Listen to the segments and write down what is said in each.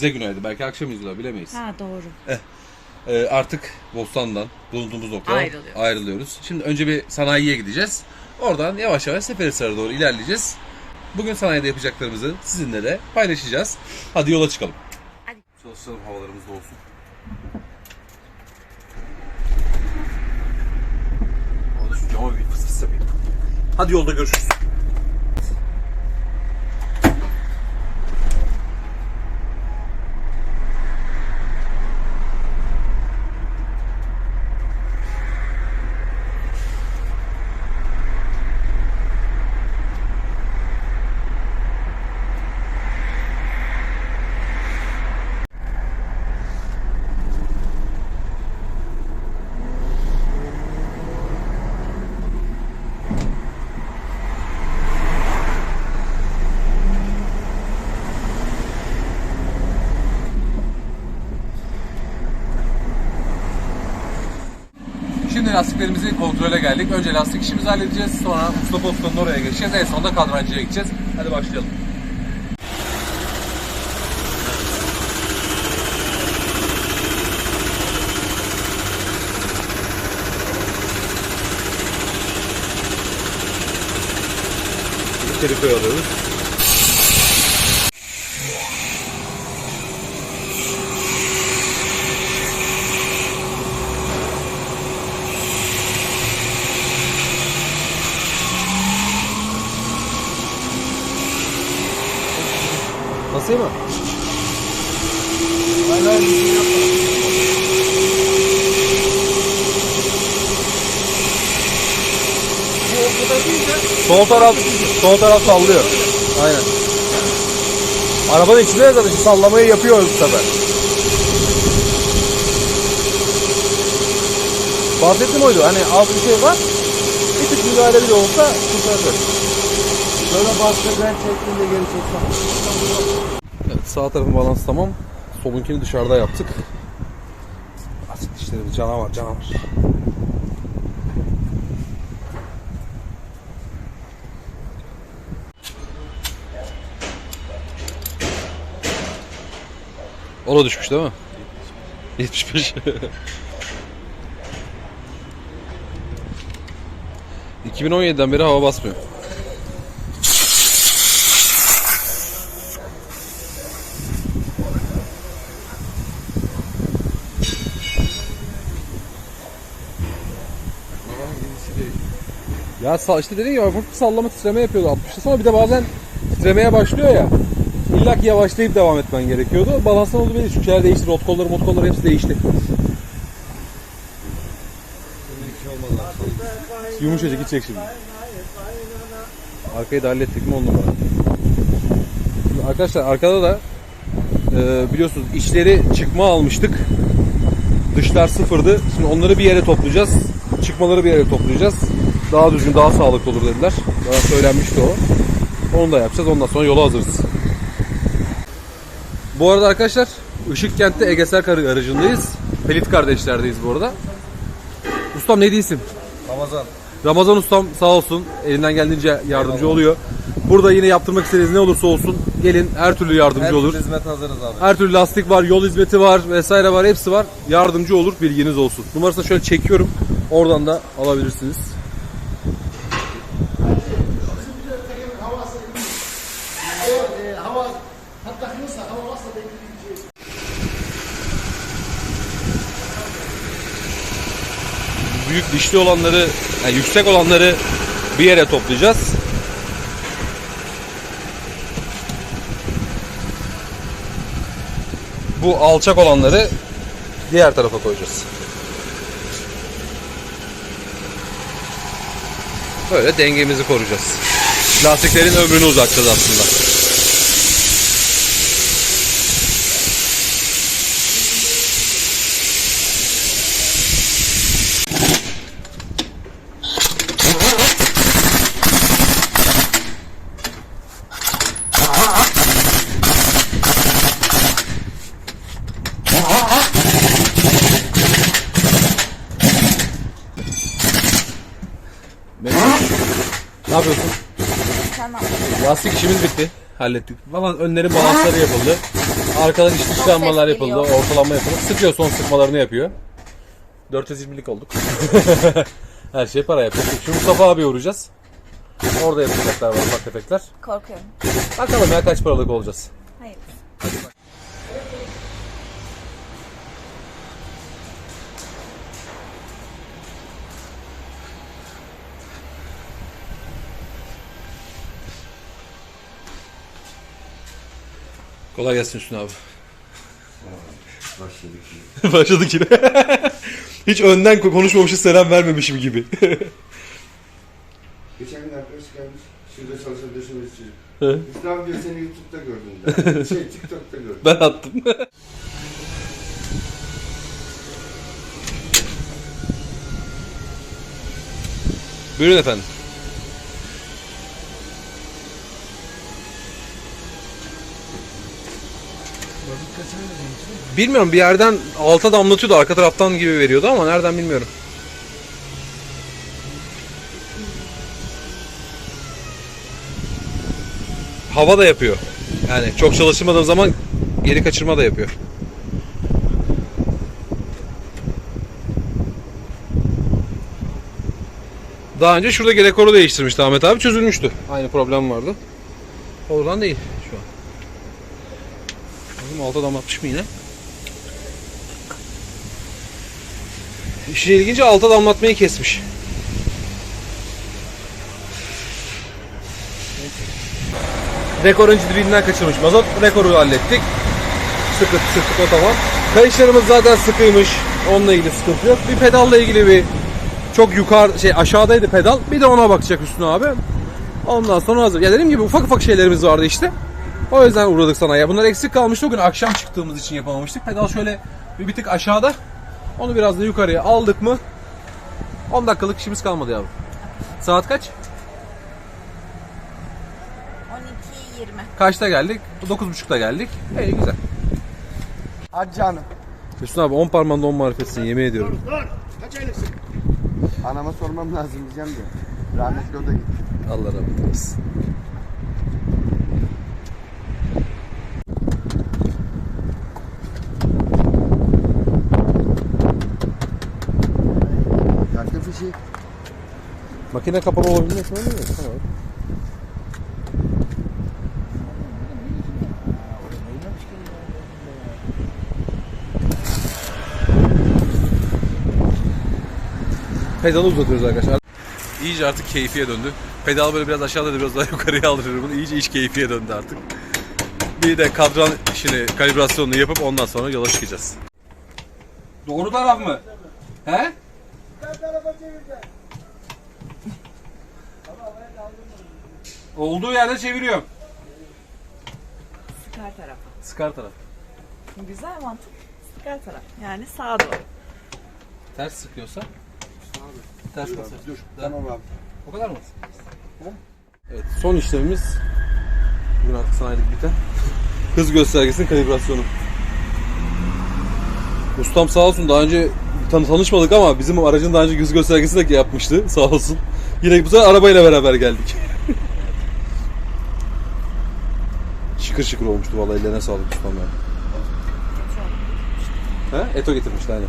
bize günaydın. Belki akşam izliyorlar bilemeyiz. Ha doğru. Ee, artık Bostan'dan bulunduğumuz noktadan Ayrılıyoruz. ayrılıyoruz. Şimdi önce bir sanayiye gideceğiz. Oradan yavaş yavaş Seferihisar'a doğru ilerleyeceğiz. Bugün sanayide yapacaklarımızı sizinle de paylaşacağız. Hadi yola çıkalım. Hadi. Çalışalım havalarımız da olsun. Hadi şu cama bir fıs fıs yapayım. Hadi yolda görüşürüz. Şimdi lastiklerimizi kontrole geldik. Önce lastik işimizi halledeceğiz. Sonra Mustafa Usta'nın oraya geçeceğiz. En sonunda kadrancıya gideceğiz. Hadi başlayalım. Telefonu alıyoruz. Sol taraf, sol taraf sallıyor. Aynen. Arabanın içinde de zaten sallamayı yapıyor bu sefer. Bahsettim oydu. Hani az bir şey var. Bir tık müdahale bile olsa kurtaracak. Böyle başka ben çektiğimde geri çeksem. Evet, sağ tarafın balansı tamam. Solunkini dışarıda yaptık. Açık dişlerimiz canavar canavar. O da düşmüş değil mi? 75. 2017'den beri hava basmıyor. Ya işte dediğim gibi hafif sallama titreme yapıyordu 60'ta sonra bir de bazen titremeye başlıyor ya. İlla ki yavaşlayıp devam etmen gerekiyordu. Balanstan oldu belli. Çünkü şeyler değişti. Rot kolları, mot kolları hepsi değişti. Yumuşacık gidecek şimdi. Arkayı da hallettik mi on numara. Şimdi arkadaşlar arkada da e, biliyorsunuz içleri çıkma almıştık. Dışlar sıfırdı. Şimdi onları bir yere toplayacağız. Çıkmaları bir yere toplayacağız. Daha düzgün, daha sağlıklı olur dediler. Bana söylenmişti o. Onu da yapacağız. Ondan sonra yola hazırız. Bu arada arkadaşlar Işık Kent'te Egeser Karı aracındayız. Pelit kardeşlerdeyiz bu arada. Ustam ne değilsin? Ramazan. Ramazan ustam sağ olsun elinden geldiğince yardımcı oluyor. Burada yine yaptırmak istediğiniz ne olursa olsun gelin her türlü yardımcı Her olur. türlü hizmet hazırız abi. Her türlü lastik var, yol hizmeti var vesaire var hepsi var. Yardımcı olur bilginiz olsun. Numarasını şöyle çekiyorum. Oradan da alabilirsiniz. Büyük dişli olanları, yani yüksek olanları bir yere toplayacağız. Bu alçak olanları diğer tarafa koyacağız. Böyle dengemizi koruyacağız. Lastiklerin ömrünü uzatacağız aslında. Ne yapıyorsun? Tamam. Lastik işimiz bitti. hallettik. Falan önlerin balansları yapıldı. Arkadan iç dışlanmalar ses yapıldı. geliyor. Ortalama yapıldı. Sıkıyor son sıkmalarını yapıyor. 420'lik olduk. Her şey para yapıyor. Şimdi Mustafa abi uğrayacağız. Orada yapacaklar var ufak tefekler. Korkuyorum. Bakalım ya kaç paralık olacağız. Hayır. Kolay gelsin Hüsnü abi. Başladık. Başladık yine. Hiç önden konuşmamışız selam vermemişim gibi. Geçen gün arkadaş gelmiş. Şurada çalışan döşemesi çocuk. Hüsnü abi diyor seni YouTube'da gördüm. Şey TikTok'ta gördüm. ben attım. Buyurun efendim. Bilmiyorum bir yerden alta damlatıyordu arka taraftan gibi veriyordu ama nereden bilmiyorum. Hava da yapıyor. Yani çok çalışmadığım zaman geri kaçırma da yapıyor. Daha önce şurada rekoru değiştirmişti Ahmet abi çözülmüştü. Aynı problem vardı. Oradan değil şu an. Alta damlatmış mı yine? İşin ilginci alta damlatmayı kesmiş. Rekor önce dibinden kaçırmış. Mazot rekoru hallettik. Sıkı sıktık o tamam. Kayışlarımız zaten sıkıymış. Onunla ilgili sıkıntı yok. Bir pedalla ilgili bir çok yukarı şey aşağıdaydı pedal. Bir de ona bakacak Hüsnü abi. Ondan sonra hazır. Ya dediğim gibi ufak ufak şeylerimiz vardı işte. O yüzden uğradık sana ya. Bunlar eksik kalmıştı. O gün akşam çıktığımız için yapamamıştık. Pedal şöyle bir, bir tık aşağıda. Onu biraz da yukarıya aldık mı 10 dakikalık işimiz kalmadı yavrum. Saat kaç? 12.20. Kaçta geldik? 9.30'da geldik. İyi güzel. Hadi canım. Hüsnü abi 10 parmağında 10 marifetsin yemin ediyorum. Anama sormam lazım diyeceğim de. Rahmetli o da gitti. Allah rahmet eylesin. Makine kapalı olabilmesi önemli mi? Tamam. Pedalı uzatıyoruz arkadaşlar. İyice artık keyfiye döndü. Pedal böyle biraz aşağıda biraz daha yukarıya aldırır bunu. İyice iç keyfiye döndü artık. Bir de kadran işini, kalibrasyonunu yapıp ondan sonra yola çıkacağız. Doğru taraf mı? He? Olduğu yerde çeviriyorum. Sıkar tarafa. Sıkar taraf. Güzel mantık. Sıkar taraf. Yani sağa doğru. Ters sıkıyorsa ters basar. Dur. Tamam abi. O kadar mı? Evet, son işlemimiz bugün artık sanayilik biten hız göstergesinin kalibrasyonu. Ustam sağ olsun daha önce tan tanışmadık ama bizim aracın daha önce hız göstergesini de yapmıştı sağ olsun. Yine bu sefer arabayla beraber geldik. Şıkır şıkır olmuştu vallahi ellerine sağlık ustam ya. He? Eto getirmişti aynen.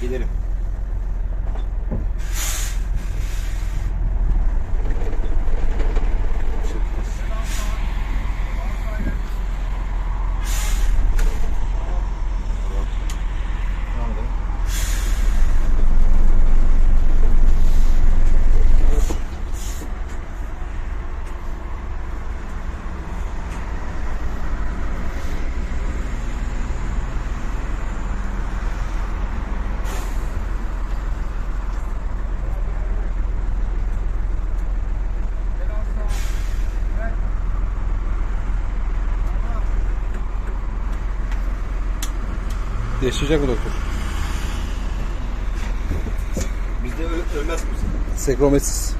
Gelirim. Yaşayacak mı doktor? Bizde ölmez bu. Sekrometsiz.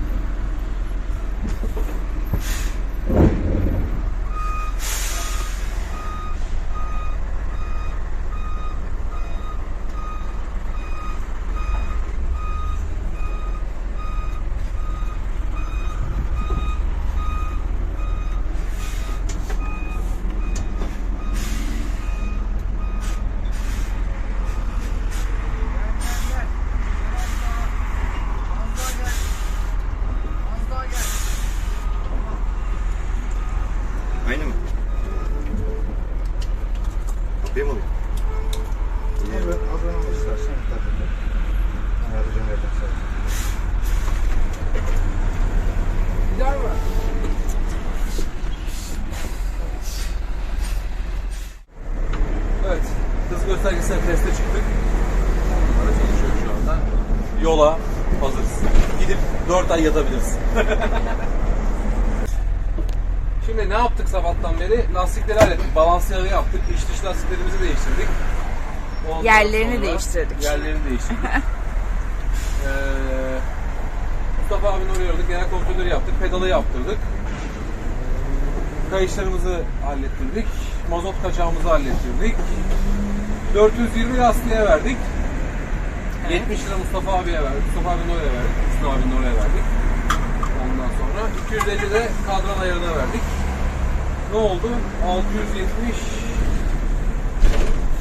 Aynı mı? Kapıyı mı alayım? Evet, adını istersen tabii. Ayrıca nereden sonra. Evet. Hız göstergesine teste çıktık. Araba çalışıyor şu anda. Yola hazırız. Gidip 4 ay yatabiliriz. Şimdi ne yaptık sabahtan beri? Lastikleri hallettik. Balans yağı yaptık. İç dış lastiklerimizi değiştirdik. Ondan Yerlerini değiştirdik. Yerlerini değiştirdik. ee, Mustafa abinin oraya yorduk. Genel kontrolleri yaptık. Pedalı yaptırdık. Kayışlarımızı hallettirdik. Mazot kaçağımızı hallettirdik. 420 lastiğe verdik. 70 lira Mustafa abiye verdik. Mustafa abinin oraya verdik. Mustafa abinin oraya verdik. Ondan sonra 250 de kadran ayarına verdik. Ne oldu? 670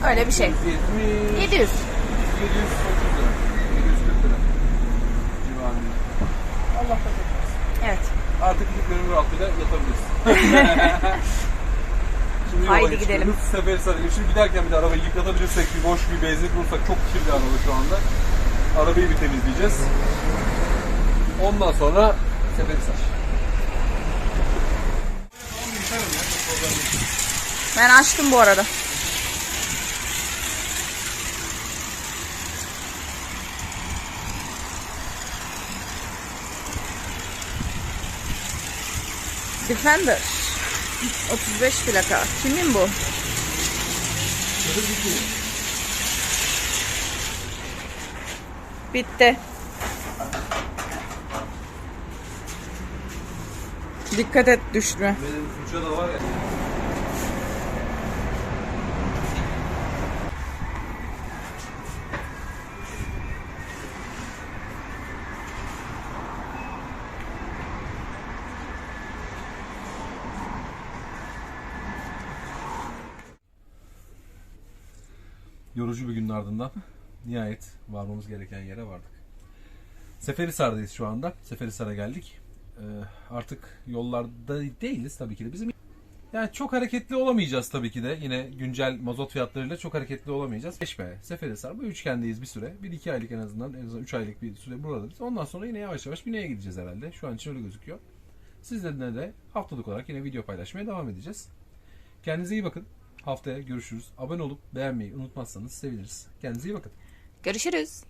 Öyle bir şey. 770 700. 730 lira. 740 lira. Civarında. Allah Evet. Artık gönül rahatlığıyla yatabiliriz. Şimdi Haydi gidelim. çıkıyoruz. Seferihisar'a. Şimdi giderken bir de arabayı yıkatabilirsek, bir boş bir benzinlik bulursak çok kirli araba şu anda. Arabayı bir temizleyeceğiz. Ondan sonra Seferihisar. Ben açtım bu arada. Defender. 35 plaka. Kimin bu? Bitti. Dikkat et düşme. Benim fırça da var ya. Yorucu bir günün ardından nihayet varmamız gereken yere vardık. Seferihisar'dayız şu anda. Seferihisar'a geldik. Ee, artık yollarda değiliz tabii ki de. Bizim yani çok hareketli olamayacağız tabii ki de. Yine güncel mazot fiyatlarıyla çok hareketli olamayacağız. Geçme, Seferihisar bu üçgendeyiz bir süre. Bir iki aylık en azından, en azından üç aylık bir süre buradayız. Ondan sonra yine yavaş yavaş Güney'e gideceğiz herhalde. Şu an için öyle gözüküyor. Sizlerle de haftalık olarak yine video paylaşmaya devam edeceğiz. Kendinize iyi bakın. Haftaya görüşürüz. Abone olup beğenmeyi unutmazsanız seviniriz. Kendinize iyi bakın. Görüşürüz.